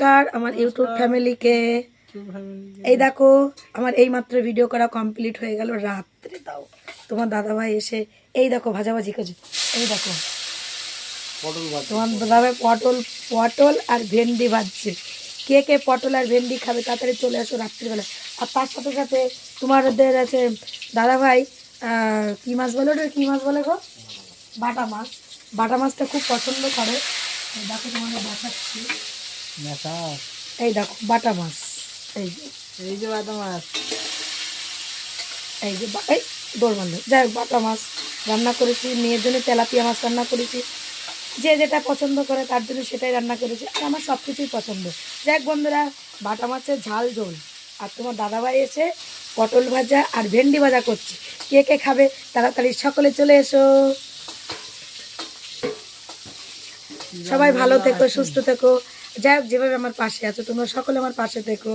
নমস্কার আমার ইউটিউব ফ্যামিলিকে। এই দেখো আমার এই মাত্র ভিডিও করা কমপ্লিট হয়ে গেল রাত্রে দাও তোমার দাদাভাই এসে এই দেখো ভাজাভাজি করছে। এই দেখো। তোমার দাদাভাই পটল পটল আর ভেন্ডি ভাজছে। কে কে পটল আর ভেন্ডি খাবে তাড়াতাড়ি চলে আসো রাত্রিবেলা। আর তার সাথে সাথে তোমাদের আছে দাদাভাই কি মাছ বলে ওটা? কি মাছ বলে গো? বাটা মাছ। বাটা মাছটা খুব পছন্দ করে। দেখো তোমাদের দেখাচ্ছি। এই দেখো বাটা মাছ। এই যে এই যে বাটা মাছ। এই যে এই দৌড় যাই হোক বাটা মাছ রান্না করেছি মেয়ের জন্য তেলাপিয়া মাছ রান্না করেছি। যে যেটা পছন্দ করে তার জন্য সেটাই রান্না করেছি। আর আমার সব কিছুই পছন্দ। যাই বন্ধুরা বাটা মাছের ঝাল ঝোল। আর তোমার দাদাভাই এসে পটল ভাজা আর ভেন্ডি ভাজা করছে। কে কে খাবে? তাড়াতাড়ি সকলে চলে এসো। সবাই ভালো থেকো সুস্থ থেকো। যাই হোক যেভাবে আমার পাশে আছো তোমরা সকলে আমার পাশে থেকো